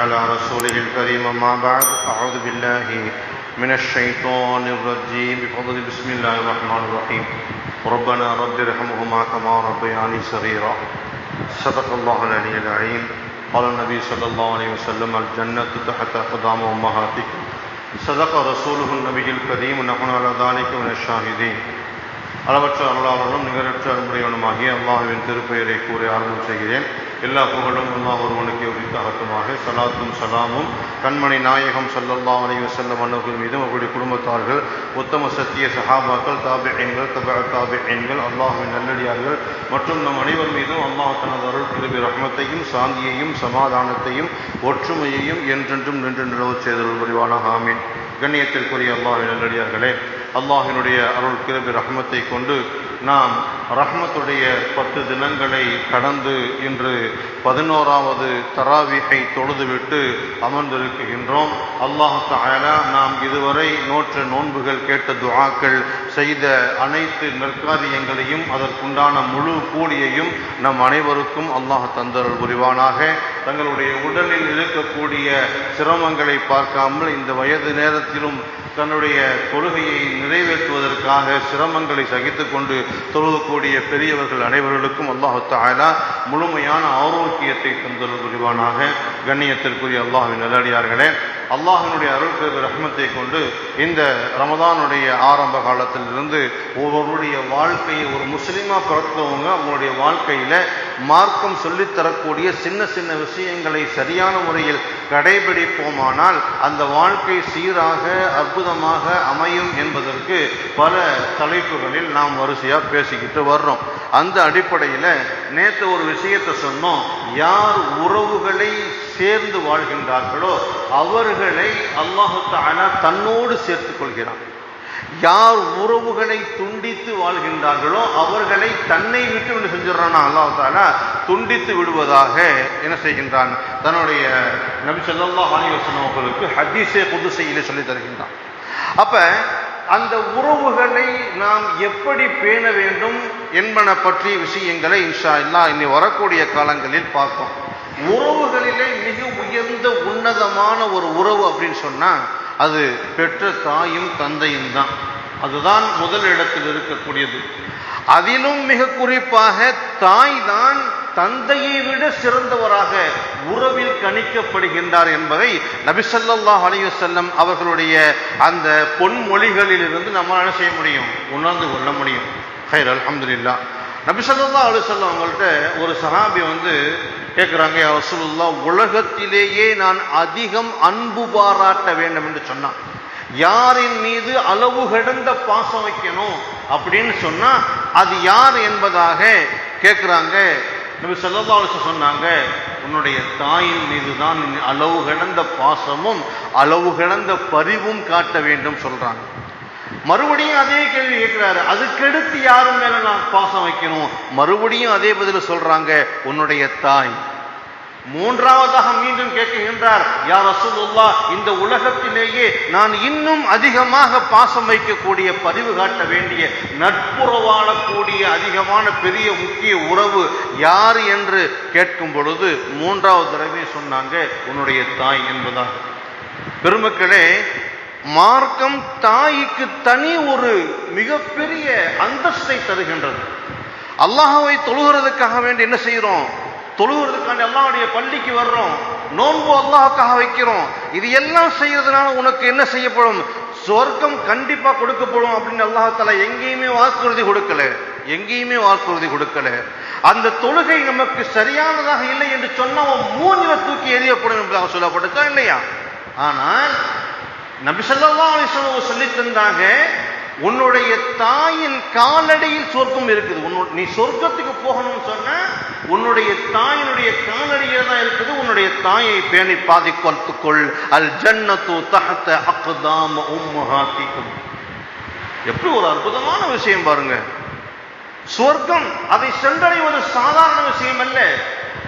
على رسوله الكريم أما بعد، أعوذ بالله من الشيطان الرجيم. بفضل بسم الله الرحمن الرحيم. ربنا رب ارحمهما كما ربياني صغيرا. صدق الله العلي العليم قال النبي صلى الله عليه وسلم، الجنة تحت أقدام أمهاتكم. صدق رسوله النبي الكريم. ونحن على ذلك من الشاهدين. அளவற்ற அருளாளனும் நிகரற்ற அன்புடையவனுமாகிய அல்லாஹுவின் திருப்பெயரை கூறி ஆரம்பம் செய்கிறேன். எல்லா புகழும் அல்லாஹ் ஒருவனுக்கு உரித்தாகட்டுமாக சலாத்தும் சலாமும். கண்மணி நாயகம் சல்லல்லா அலைவ செல்ல மன்னர்கள் மீதும் அவருடைய குடும்பத்தார்கள் உத்தம சத்திய சஹாபாக்கள் தாபியங்கள் தப தாபியங்கள் அல்லாஹுவின் நல்லடியார்கள் மற்றும் நம் அனைவர் மீதும் அல்லாஹ் தனது அருள் திருவி ரஹ்மத்தையும் சாந்தியையும் சமாதானத்தையும் ஒற்றுமையையும் என்றென்றும் நின்று நிலவு செய்தருள் புரிவானாக. ஆமீன். கண்ணியத்திற்குரிய அல்லாஹின் நல்லடியார்களே அல்லாஹினுடைய அருள் கிருபி ரஹ்மத்தை கொண்டு நாம் ரஹ்மத்துடைய பத்து தினங்களை கடந்து இன்று பதினோராவது தராவிகை தொழுதுவிட்டு அமர்ந்திருக்கின்றோம். அல்லாஹ் தாயலா நாம் இதுவரை நோற்ற நோன்புகள் கேட்ட துவாக்கள் செய்த அனைத்து நற்காரியங்களையும் அதற்குண்டான முழு கூலியையும் நம் அனைவருக்கும் அல்லாஹ் தந்தருள் புரிவானாக. தங்களுடைய உடலில் இருக்கக்கூடிய சிரமங்களை பார்க்காமல் இந்த வயது நேரத்திலும் தன்னுடைய கொள்கையை நிறைவேற்றுவதற்காக சிரமங்களை சகித்துக்கொண்டு தொழுகக்கூடிய பெரியவர்கள் அனைவர்களுக்கும் அல்லாஹு தாலா முழுமையான ஆரோக்கியத்தை தந்தல் புரிவானாக. கண்ணியத்திற்குரிய அல்லாஹின் நல்லடியார்களே அல்லாஹினுடைய அருள்பெரு ரஹ்மத்தை கொண்டு இந்த ரமதானுடைய ஆரம்ப காலத்திலிருந்து ஒவ்வொருடைய வாழ்க்கையை ஒரு முஸ்லீமாக பிறந்தவங்க அவங்களுடைய வாழ்க்கையில் மார்க்கம் சொல்லித்தரக்கூடிய சின்ன சின்ன விஷயங்களை சரியான முறையில் கடைபிடிப்போமானால் அந்த வாழ்க்கை சீராக அற்புதமாக அமையும் என்பதற்கு பல தலைப்புகளில் நாம் வரிசையாக பேசிக்கிட்டு வர்றோம். அந்த அடிப்படையில் நேற்று ஒரு விஷயத்தை சொன்னோம். யார் உறவுகளை சேர்ந்து வாழ்கின்றார்களோ உறவுகளை அல்லாஹு தாலா தன்னோடு சேர்த்துக் கொள்கிறான் யார் உறவுகளை துண்டித்து வாழ்கின்றார்களோ அவர்களை தன்னை விட்டு என்ன செஞ்சிடறானா அல்லாஹ் தாலா துண்டித்து விடுவதாக என்ன செய்கின்றான்? தன்னுடைய நபி சொல்லா அலிவசன் அவர்களுக்கு ஹதீஸே செய்யலை சொல்லி தருகின்றான். அப்ப அந்த உறவுகளை நாம் எப்படி பேண வேண்டும் என்பன பற்றிய விஷயங்களை இன்ஷா இல்லா இனி வரக்கூடிய காலங்களில் பார்ப்போம். உறவுகளிலே மிக உயர்ந்த உன்னதமான ஒரு உறவு அப்படின்னு சொன்னா அது பெற்ற தாயும் தந்தையும் தான். அதுதான் முதல் இடத்தில் இருக்கக்கூடியது. அதிலும் மிக குறிப்பாக தாய் தான் தந்தையை விட சிறந்தவராக உறவில் கணிக்கப்படுகின்றார் என்பதை நபிசல்லாஹ் அலையுசல்லம் அவர்களுடைய அந்த பொன்மொழிகளில் இருந்து செய்ய முடியும்? உணர்ந்து கொள்ள முடியும். ஹைர் அலமதுல்லா நபிசல்லா அலுவலம் அவங்கள்ட்ட ஒரு சஹாபி வந்து கேட்குறாங்க ரசூலுல்லா உலகத்திலேயே நான் அதிகம் அன்பு பாராட்ட வேண்டும் என்று சொன்னான். யாரின் மீது அளவு கடந்த பாசம் வைக்கணும்? அப்படின்னு சொன்னா அது யார் என்பதாக கேட்குறாங்க நபி சொல்லா சொன்னாங்க உன்னுடைய தாயின் மீது தான் அளவு கடந்த பாசமும் அளவு கடந்த பரிவும் காட்ட வேண்டும் சொல்றாங்க. மறுபடியும் அதே கேள்வி கேட்கிறாரு. அதுக்கடுத்து யாரும் மேல நான் பாசம் வைக்கணும்? மறுபடியும் அதே பதில் சொல்றாங்க உன்னுடைய தாய். மூன்றாவதாக மீண்டும் கேட்கின்றார் யார் ரசூலுல்லா இந்த உலகத்திலேயே நான் இன்னும் அதிகமாக பாசம் வைக்கக்கூடிய பதிவு காட்ட வேண்டிய நட்புறவாடக்கூடிய அதிகமான பெரிய முக்கிய உறவு யார் என்று கேட்கும் பொழுது மூன்றாவது தடவை சொன்னாங்க உன்னுடைய தாய் என்பதாக பெருமக்களே மார்க்கம் தாய்க்கு தனி ஒரு மிகப்பெரிய அந்தஸ்தை தருகின்றது. அல்லாஹாவை தொழுகிறதுக்காக வேண்டி என்ன செய்கிறோம்? தொழுகிறதுக்காண்டி அல்லாஹுடைய பள்ளிக்கு வர்றோம். நோன்பு அல்லாஹுக்காக வைக்கிறோம். இது எல்லாம் செய்யறதுனால உனக்கு என்ன செய்யப்படும்? சொர்க்கம் கண்டிப்பாக கொடுக்கப்படும் அப்படின்னு அல்லாஹால எங்கேயுமே வாக்குறுதி கொடுக்கல. எங்கேயுமே வாக்குறுதி கொடுக்கல. அந்த தொழுகை நமக்கு சரியானதாக இல்லை என்று சொன்னால் அவன் மூஞ்சில தூக்கி எறியப்படும் என்பதாக சொல்லப்பட்டுச்சா இல்லையா? ஆனால் நபிசல்லா அலிஸ்வலம் சொல்லி தந்தாங்க உன்னுடைய தாயின் காலடியில் சொர்க்கம் இருக்குது. உன்னு நீ சொர்க்கத்துக்கு போகணும்னு சொன்ன உன்னுடைய தாயினுடைய காலடியில் தான் இருக்குது. உன்னுடைய தாயை பேணி பாதிக்கொள்த்துக்கொள் அல் ஜன்னத்து தகத்த அக்குதாம உம்மஹாத்திக்கும் எப்படி ஒரு அற்புதமான விஷயம் பாருங்க. சொர்க்கம் அதை சென்றடைவது சாதாரண விஷயம் அல்ல.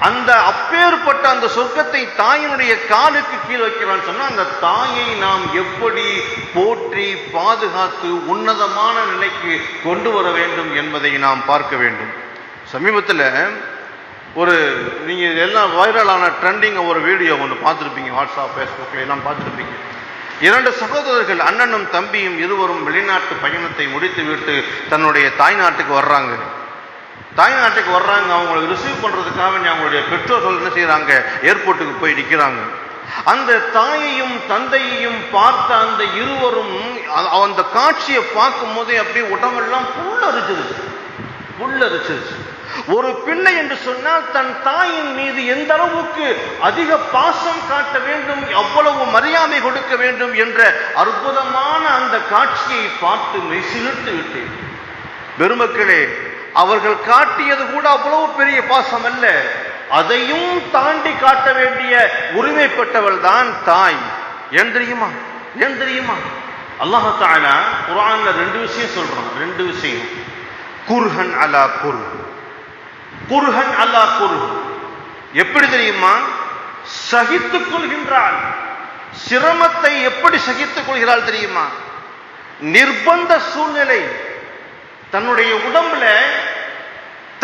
அந்த அப்பேற்பட்ட அந்த சொர்க்கத்தை தாயினுடைய காலுக்கு கீழ் வைக்கிறான்னு சொன்னா அந்த தாயை நாம் எப்படி போற்றி பாதுகாத்து உன்னதமான நிலைக்கு கொண்டு வர வேண்டும் என்பதை நாம் பார்க்க வேண்டும். சமீபத்தில் ஒரு நீங்கள் எல்லாம் வைரலான ட்ரெண்டிங் ஒரு வீடியோ ஒன்று பார்த்துருப்பீங்க வாட்ஸ்அப் ஃபேஸ்புக்கில் எல்லாம் பார்த்துருப்பீங்க. இரண்டு சகோதரர்கள் அண்ணனும் தம்பியும் இருவரும் வெளிநாட்டு பயணத்தை முடித்துவிட்டு தன்னுடைய தாய்நாட்டுக்கு வர்றாங்க. தாய்நாட்டுக்கு வர்றாங்க அவங்களை ரிசீவ் பண்ணுறதுக்காக வேண்டி அவங்களுடைய பெற்றோர்கள் என்ன செய்கிறாங்க ஏர்போர்ட்டுக்கு போய் நிற்கிறாங்க அந்த தாயையும் தந்தையையும் பார்த்த அந்த இருவரும் அந்த காட்சியை பார்க்கும் போதே அப்படியே உடம்பெல்லாம் புல்லரிச்சிருச்சு. புல்லரிச்சிருச்சு. ஒரு பிள்ளை என்று சொன்னால் தன் தாயின் மீது எந்த அளவுக்கு அதிக பாசம் காட்ட வேண்டும் எவ்வளவு மரியாதை கொடுக்க வேண்டும் என்ற அற்புதமான அந்த காட்சியை பார்த்து மெய்சிலிர்த்து விட்டேன். பெருமக்களே அவர்கள் காட்டியது கூட அவ்வளவு பெரிய பாசம் அல்ல அதையும் தாண்டி காட்ட வேண்டிய உரிமைப்பட்டவள் தான் தாய். ஏன் தெரியுமா? ஏன் தெரியுமா? அல்லாஹ் தாலா ரெண்டு விஷயம் சொல்றான். ரெண்டு விஷயம். குர்ஹன் அலா குர் குர்ஹன் அலா குர் எப்படி தெரியுமா? சகித்துக் கொள்கின்றாள். சிரமத்தை எப்படி சகித்துக் கொள்கிறாள் தெரியுமா? நிர்பந்த சூழ்நிலை. தன்னுடைய உடம்புல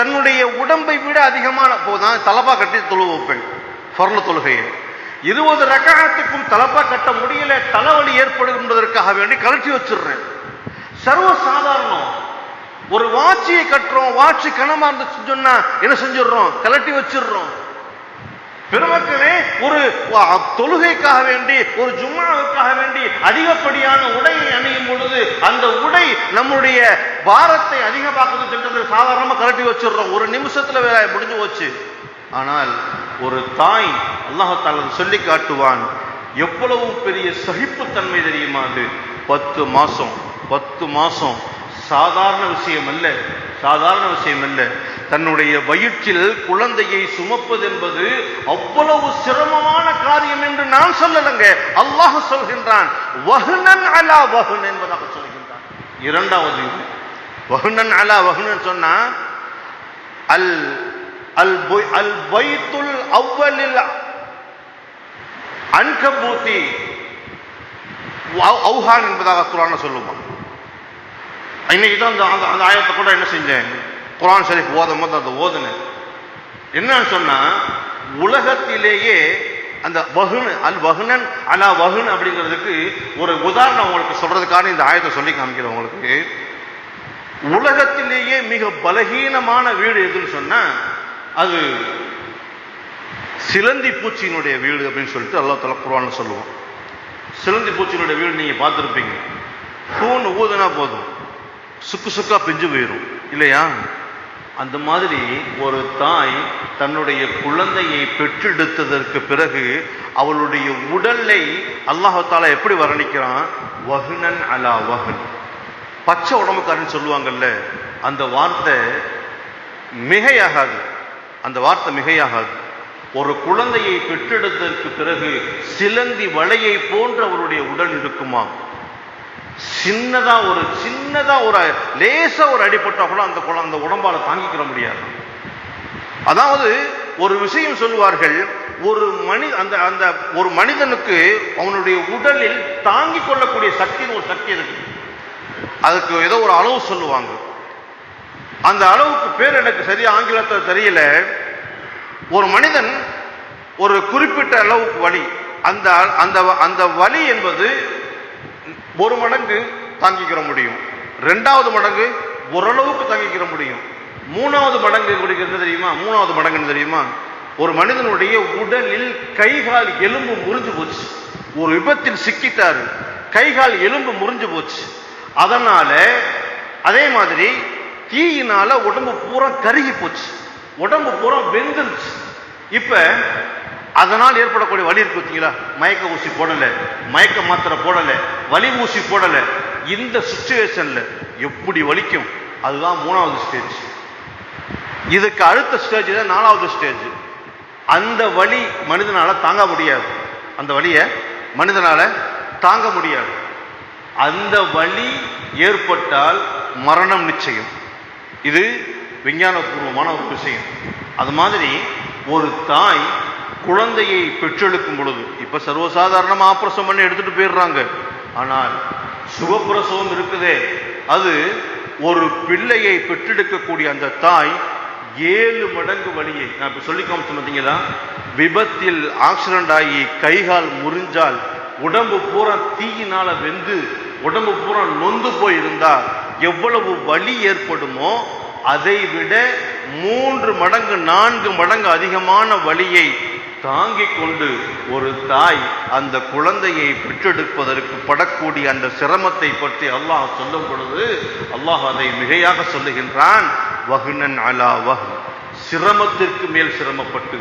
தன்னுடைய உடம்பை விட அதிகமான போதான் தலப்பா கட்டி தொழு வைப்பேன் தொழுகையை. இருபது ரகத்துக்கும் தலப்பா கட்ட முடியல தலைவலி ஏற்படும் என்பதற்காக வேண்டி கழட்டி வச்சிடுறேன். சர்வ சாதாரணம் ஒரு வாட்சியை கட்டுறோம் வாட்சி கனமா இருந்துச்சு சொன்னா என்ன செஞ்சிடுறோம்? கலட்டி வச்சிடுறோம். பெருமக்களே ஒரு தொழுகைக்காக வேண்டி ஒரு ஜும்மாவுக்காக வேண்டி அதிகப்படியான உடையை அணியும் பொழுது அந்த உடை நம்முடைய பாரத்தை அதிகமாக்குது சென்றது சாதாரணமாக கலட்டி வச்சிடுறோம். ஒரு நிமிஷத்தில் வேலை முடிஞ்சு போச்சு. ஆனால் ஒரு தாய் அல்லாஹால சொல்லி காட்டுவான் எவ்வளவு பெரிய சகிப்புத்தன்மை தெரியுமா அது? பத்து மாதம் பத்து மாதம் சாதாரண விஷயம் அல்ல சாதாரண விஷயம் அல்ல. தன்னுடைய வயிற்றில் குழந்தையை சுமப்பது என்பது அவ்வளவு சிரமமான காரியம் என்று நான் சொல்லலங்க. அல்லாஹ் சொல்கின்றான் வகுனன் அலா வகுன் என்பதாக சொல்கின்றான். இரண்டாவது வகுனன் அலா வகுனன் சொன்னா அல் அல் அல் பைத்துல் அவ்வலில் அன்கபூத்தி அவுஹான் என்பதாக குரான சொல்லுவான் இன்னைக்கு தான் அந்த அந்த- அந்த ஆயத்தை கூட என்ன செஞ்சேன்? குரான் ஷரீஃப் ஓதும் போது அந்த ஓதுனேன். என்னன்னு சொன்னா உலகத்திலேயே அந்த வகுன் அல் வகுனன் அலா வகுன் அப்படிங்கிறதுக்கு ஒரு உதாரணம் உங்களுக்கு சொல்றதுக்கான இந்த ஆயத்தை சொல்லி காமிக்கிறேன் உங்களுக்கு. உலகத்திலேயே மிக பலகீனமான வீடு எதுன்னு சொன்னா அது சிலந்தி பூச்சியினுடைய வீடு அப்படின்னு சொல்லிட்டு அல்லா தலா சொல்லுவோம் சிலந்தி பூச்சியினுடைய வீடு நீங்கள் பார்த்துருப்பீங்க. ஃபோன் ஊதுனா போதும். சுக்கு சுக்கா பிஞ்சு போயிடும் இல்லையா? அந்த மாதிரி ஒரு தாய் தன்னுடைய குழந்தையை பெற்றெடுத்ததற்கு பிறகு அவளுடைய உடலை அல்லாஹால எப்படி வர்ணிக்கிறான்? வகுனன் அலா வகுன் பச்சை உடம்புக்காரன்னு சொல்லுவாங்கல்ல அந்த வார்த்தை மிகையாகாது. அந்த வார்த்தை மிகையாகாது. ஒரு குழந்தையை பெற்றெடுத்ததற்கு பிறகு சிலந்தி வலையை போன்ற அவருடைய உடல் இருக்குமா சின்னதா ஒரு சின்னதா ஒரு லேசா ஒரு அடிபட்டா கூட அந்த குழந்தை அந்த உடம்பால தாங்கிக்கிற முடியாது. அதாவது ஒரு விஷயம் சொல்லுவார்கள் ஒரு மனி அந்த அந்த ஒரு மனிதனுக்கு அவனுடைய உடலில் தாங்கிக் கொள்ளக்கூடிய சக்தின்னு ஒரு சக்தி இருக்கு. அதுக்கு ஏதோ ஒரு அளவு சொல்லுவாங்க. அந்த அளவுக்கு பேர் எனக்கு சரியா ஆங்கிலத்தில் தெரியல. ஒரு மனிதன் ஒரு குறிப்பிட்ட அளவுக்கு வலி. அந்த அந்த அந்த வலி என்பது ஒரு மடங்கு தாங்கிக்கிற முடியும். ரெண்டாவது மடங்கு ஓரளவுக்கு தாங்கிக்கிற முடியும். மூணாவது மடங்கு குடிக்கிறது தெரியுமா? மூணாவது மடங்குன்னு தெரியுமா? ஒரு மனிதனுடைய உடலில் கைகால் எலும்பு முறிஞ்சு போச்சு. ஒரு விபத்தில் சிக்கிட்டாரு. கைகால் எலும்பு முறிஞ்சு போச்சு. அதனால அதே மாதிரி தீயினால உடம்பு பூரா கருகி போச்சு. உடம்பு பூரா வெந்துருச்சு. இப்ப அதனால் ஏற்படக்கூடிய வலி இருக்கு பார்த்தீங்களா மயக்க ஊசி போடலை மயக்க மாத்திரை போடலை வலி ஊசி போடலை. இந்த சுச்சுவேஷனில் எப்படி வலிக்கும்? அதுதான் மூணாவது ஸ்டேஜ் இதுக்கு அடுத்த ஸ்டேஜ் தான் நாலாவது ஸ்டேஜ் அந்த வழி மனிதனால் தாங்க முடியாது. அந்த வழியை மனிதனால் தாங்க முடியாது. அந்த வழி ஏற்பட்டால் மரணம் நிச்சயம். இது விஞ்ஞானபூர்வமான ஒரு விஷயம். அது மாதிரி ஒரு தாய் குழந்தையை பெற்றெடுக்கும் பொழுது இப்ப சர்வசாதாரணமா ஆப்ரசம் பண்ணி எடுத்துட்டு போயிடுறாங்க. ஆனால் சுகப்பிரசவம் இருக்குதே. அது ஒரு பிள்ளையை பெற்றெடுக்கக்கூடிய அந்த தாய் ஏழு மடங்கு வலியை நான் இப்ப சொல்லி காமிச்சேன் பார்த்தீங்களா? விபத்தில் ஆக்சிடென்ட் ஆகி கைகால் முறிஞ்சால் உடம்பு பூரா தீயினால வெந்து உடம்பு பூரா நொந்து போயிருந்தால் எவ்வளவு வலி ஏற்படுமோ அதை விட மூன்று மடங்கு நான்கு மடங்கு அதிகமான வலியை தாங்கிக் கொண்டு ஒரு தாய் அந்த குழந்தையை பெற்றெடுப்பதற்கு படக்கூடிய அந்த சிரமத்தை பற்றி அல்லாஹ் சொல்லும் பொழுது அல்லாஹ் அதை மிகையாக சொல்லுகின்றான் வகுனன் அலா வஹ். சிரமத்திற்கு மேல் சிரமப்பட்டு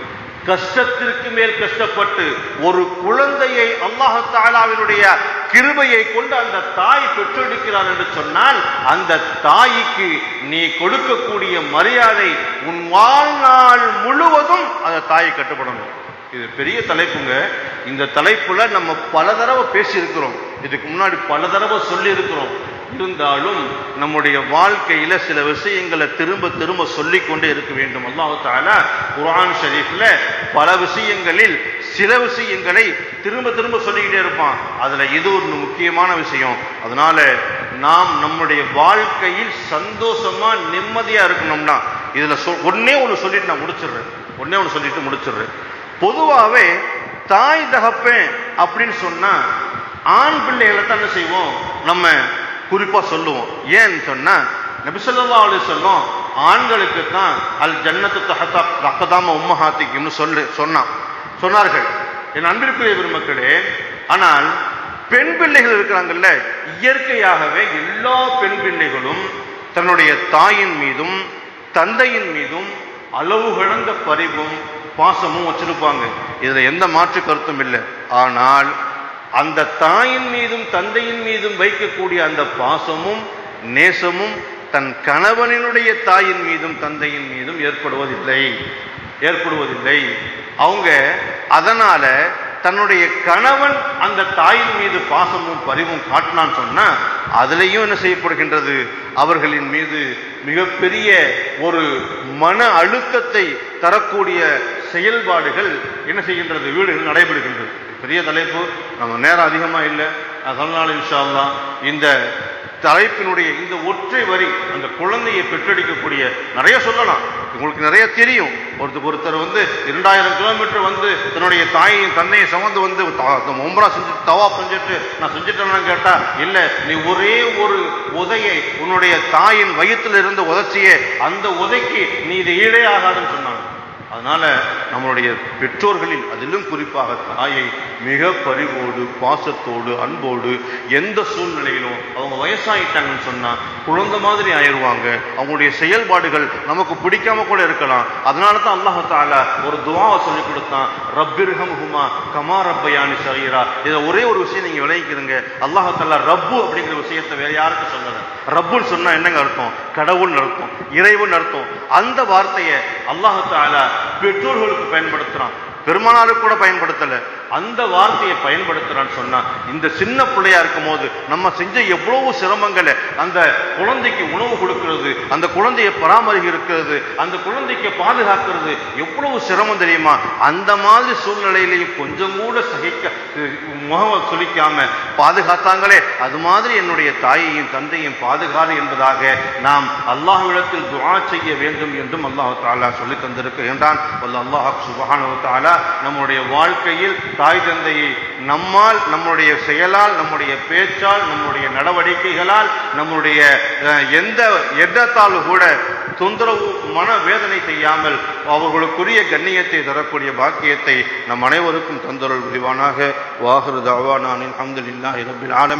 கஷ்டத்திற்கு மேல் கஷ்டப்பட்டு ஒரு குழந்தையை அல்லாஹ் தாலாவினுடைய கிருபையை கொண்டு அந்த தாய் பெற்றெடுக்கிறார் என்று சொன்னால் அந்த தாய்க்கு நீ கொடுக்கக்கூடிய மரியாதை உன் வாழ்நாள் முழுவதும் அந்த தாயை கட்டுப்படணும். இது பெரிய தலைப்புங்க. இந்த தலைப்புல நம்ம பல தடவை பேசியிருக்கிறோம். இதுக்கு முன்னாடி பல தடவை சொல்லியிருக்கிறோம். இருந்தாலும் நம்முடைய வாழ்க்கையில சில விஷயங்களை திரும்ப திரும்ப சொல்லிக்கொண்டே இருக்க வேண்டும். அல்லாஹால குரான் ஷரீஃப்ல பல விஷயங்களில் சில விஷயங்களை திரும்ப திரும்ப சொல்லிக்கிட்டே இருப்பான். அதுல இது ஒரு முக்கியமான விஷயம். அதனால நாம் நம்முடைய வாழ்க்கையில் சந்தோஷமா நிம்மதியா இருக்கணும்னா இதுல சொ ஒன்னே ஒன்று சொல்லிட்டு நான் முடிச்சிடுறேன். ஒன்னே ஒன்று சொல்லிட்டு முடிச்சிடுறேன். பொதுவாகவே தாய் தகப்பேன் அப்படின்னு சொன்னால் ஆண் பிள்ளைகளை தான் என்ன செய்வோம்? நம்ம குறிப்பாக சொல்லுவோம். ஏன்னு சொன்னால் நபிசல்லா அலி சொல்லும் ஆண்களுக்கு தான் அல் ஜன்னத்து தகத்தா ரக்கதாம உம்மஹாத்திக்கும்னு சொல்லு சொன்னான். சொன்னார்கள். என் அன்பிற்குரிய பெருமக்களே ஆனால் பெண் பிள்ளைகள் இருக்கிறாங்கல்ல இயற்கையாகவே எல்லா பெண் பிள்ளைகளும் தன்னுடைய தாயின் மீதும் தந்தையின் மீதும் அளவு கடந்த பரிவும் பாசமும் வச்சிருப்பாங்க. இதுல எந்த மாற்று கருத்தும் இல்லை. ஆனால் அந்த தாயின் மீதும் தந்தையின் மீதும் வைக்கக்கூடிய அந்த பாசமும் நேசமும் தன் கணவனினுடைய தாயின் மீதும் தந்தையின் மீதும் ஏற்படுவதில்லை. ஏற்படுவதில்லை. அவங்க அதனால தன்னுடைய கணவன் அந்த தாயின் மீது பாசமும் பரிவும் காட்டினான்னு சொன்னா அதுலேயும் என்ன செய்யப்படுகின்றது? அவர்களின் மீது மிகப்பெரிய ஒரு மன அழுத்தத்தை தரக்கூடிய செயல்பாடுகள் என்ன செய்கின்றது? வீடுகள் நடைபெறுகின்றது. பெரிய தலைப்பு. நம்ம நேரம் அதிகமாக இல்லை. அதனால இன்ஷா இந்த தலைப்பினுடைய இந்த ஒற்றை வரி அந்த குழந்தையை பெற்றெடுக்கக்கூடிய நிறைய சொல்லலாம். உங்களுக்கு நிறைய தெரியும். ஒருத்தர் ஒருத்தர் வந்து இரண்டாயிரம் கிலோமீட்டர் வந்து தன்னுடைய தாயையும் தன்னையும் சமந்து வந்து ஒம்பரா செஞ்சு தவா செஞ்சுட்டு நான் செஞ்சுட்டேன்னு கேட்டால் இல்லை நீ ஒரே ஒரு உதையை உன்னுடைய தாயின் வயிற்றில் இருந்த உதச்சியே அந்த உதைக்கு நீ இது ஈடே ஆகாதுன்னு சொன்னாங்க. அதனால நம்மளுடைய பெற்றோர்களில் அதிலும் குறிப்பாக தாயை மிக பரிவோடு பாசத்தோடு அன்போடு எந்த சூழ்நிலையிலும் அவங்க வயசாயிட்டாங்கன்னு சொன்னா குழந்தை மாதிரி ஆயிடுவாங்க அவங்களுடைய செயல்பாடுகள் நமக்கு பிடிக்காம கூட இருக்கலாம். அதனால தான் அல்லாஹ் ஒரு துவாவை சொல்லி கொடுத்தான். ரப்பிர்ஹம் ஹுமா கமா ரப்பயானி சரீரா இதை ஒரே ஒரு விஷயம் நீங்க விளைவிக்கிறீங்க அல்லாஹ் ரப்பு அப்படிங்கிற விஷயத்தை வேற யாருக்கும் சொல்லலை. ரப்புன்னு சொன்னா என்னங்க அர்த்தம்? கடவுள்னு அர்த்தம் இறைவன் அர்த்தம். அந்த வார்த்தையை அல்லாஹ் தாலா பெற்றோர்களுக்கு பயன்படுத்துறான். பெருமானாருக்கு கூட பயன்படுத்தலை. அந்த வார்த்தையை பயன்படுத்துறான்னு சொன்னா இந்த சின்ன பிள்ளையா இருக்கும் போது நம்ம செஞ்ச எவ்வளவு சிரமங்களை அந்த குழந்தைக்கு உணவு கொடுக்கிறது அந்த குழந்தையை பராமரிக்கிறது அந்த குழந்தைக்கு பாதுகாக்கிறது எவ்வளவு சிரமம் தெரியுமா? அந்த மாதிரி சூழ்நிலையிலையும் கொஞ்சம் கூட சகிக்க முகம் சொல்லிக்காம பாதுகாத்தாங்களே அது மாதிரி என்னுடைய தாயையும் தந்தையும் பாதுகாது என்பதாக நாம் அல்லாஹ்விடத்தில் துவா செய்ய வேண்டும் என்றும் அல்லாஹ் தாலா சொல்லி தந்திருக்கின்றான். அல்லாஹ் சுபஹானஹு தஆலா நம்முடைய வாழ்க்கையில் தாய் தந்தையை நம்மால் நம்முடைய செயலால் நம்முடைய பேச்சால் நம்முடைய நடவடிக்கைகளால் நம்முடைய எந்த எண்ணத்தால் கூட தொந்தரவு மன வேதனை செய்யாமல் அவர்களுக்குரிய கண்ணியத்தை தரக்கூடிய பாக்கியத்தை நம் அனைவருக்கும் தந்தருள் புரிவானாக. நான் தாவானானின் அஹமதுல்லாஹி ரபில் ஆலம்.